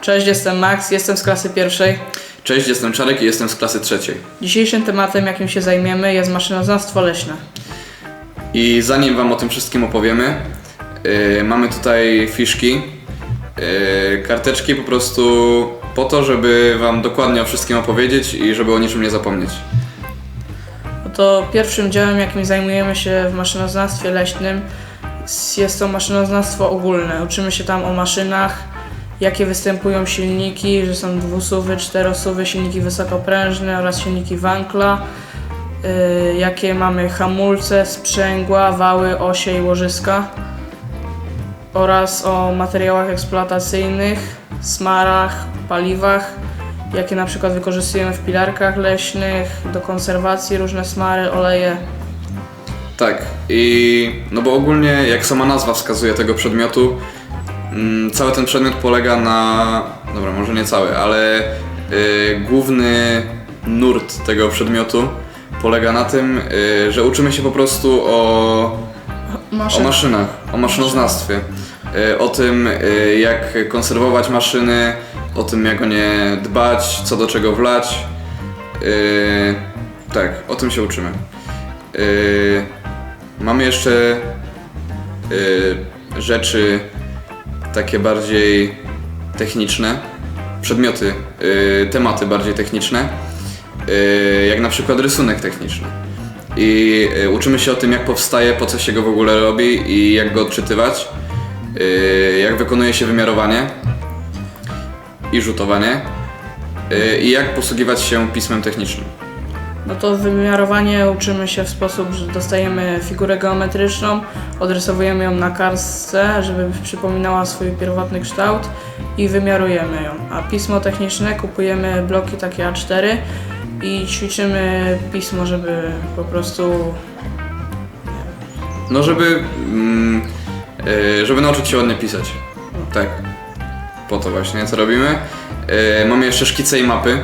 Cześć, jestem Max, jestem z klasy pierwszej. Cześć, jestem Czarek i jestem z klasy trzeciej. Dzisiejszym tematem, jakim się zajmiemy, jest maszynoznawstwo leśne. I zanim Wam o tym wszystkim opowiemy, yy, mamy tutaj fiszki, yy, karteczki po prostu po to, żeby Wam dokładnie o wszystkim opowiedzieć i żeby o niczym nie zapomnieć. Oto pierwszym działem, jakim zajmujemy się w maszynoznawstwie leśnym, jest to maszynoznawstwo ogólne. Uczymy się tam o maszynach, jakie występują silniki, że są dwusuwy, czterosuwy, silniki wysokoprężne oraz silniki Wankla, yy, jakie mamy hamulce, sprzęgła, wały, osie i łożyska. Oraz o materiałach eksploatacyjnych, smarach, paliwach, jakie na przykład wykorzystujemy w pilarkach leśnych, do konserwacji różne smary, oleje. Tak, i no bo ogólnie jak sama nazwa wskazuje tego przedmiotu, mm, cały ten przedmiot polega na, dobra może nie cały, ale yy, główny nurt tego przedmiotu polega na tym, yy, że uczymy się po prostu o O Maszyny. maszynach, o maszynoznawstwie. Y, O tym, y, jak konserwować maszyny, o tym, jak o nie dbać, co do czego wlać. Y, Tak, o tym się uczymy. Mamy jeszcze rzeczy takie bardziej techniczne, przedmioty, tematy bardziej techniczne, jak na przykład rysunek techniczny i uczymy się o tym, jak powstaje, po co się go w ogóle robi i jak go odczytywać, jak wykonuje się wymiarowanie i rzutowanie y, i jak posługiwać się pismem technicznym. No to wymiarowanie uczymy się w sposób, że dostajemy figurę geometryczną, odrysowujemy ją na kartce, żeby przypominała swój pierwotny kształt i wymiarujemy ją. A pismo techniczne kupujemy bloki takie A4 i ćwiczymy pismo, żeby po prostu No, żeby, mm, y, żeby nauczyć się ładnie pisać. Tak. Po to właśnie, co robimy. Y, Mamy jeszcze szkice i mapy,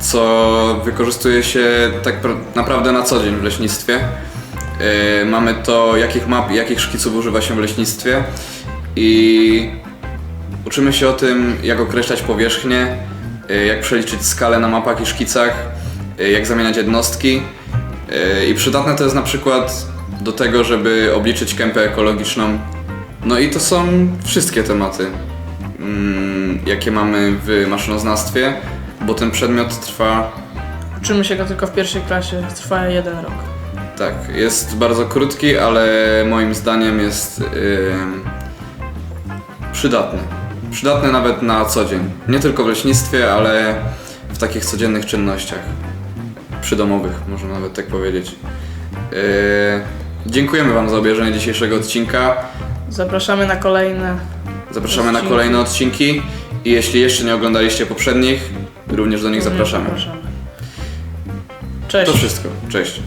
co wykorzystuje się tak pra- naprawdę na co dzień w leśnictwie. Y, Mamy to, jakich map jakich szkiców używa się w leśnictwie i uczymy się o tym, jak określać powierzchnię, y, jak przeliczyć skalę na mapach i szkicach, y, jak zamieniać jednostki. Yy, I przydatne to jest na przykład do tego, żeby obliczyć kępę ekologiczną. No i to są wszystkie tematy, mm, jakie mamy w maszynoznawstwie, bo ten przedmiot trwa, uczymy się go tylko w pierwszej klasie, trwa jeden rok. tak, jest bardzo krótki, ale moim zdaniem jest przydatny. Przydatny nawet na co dzień. Nie tylko w leśnictwie, ale w takich codziennych czynnościach. Przydomowych, można nawet tak powiedzieć. Yy, dziękujemy Wam za obejrzenie dzisiejszego odcinka. Zapraszamy na kolejne. Zapraszamy na Odcinki. kolejne odcinki i jeśli jeszcze nie oglądaliście poprzednich, również do nich zapraszamy. Zapraszamy. Cześć. To wszystko. Cześć.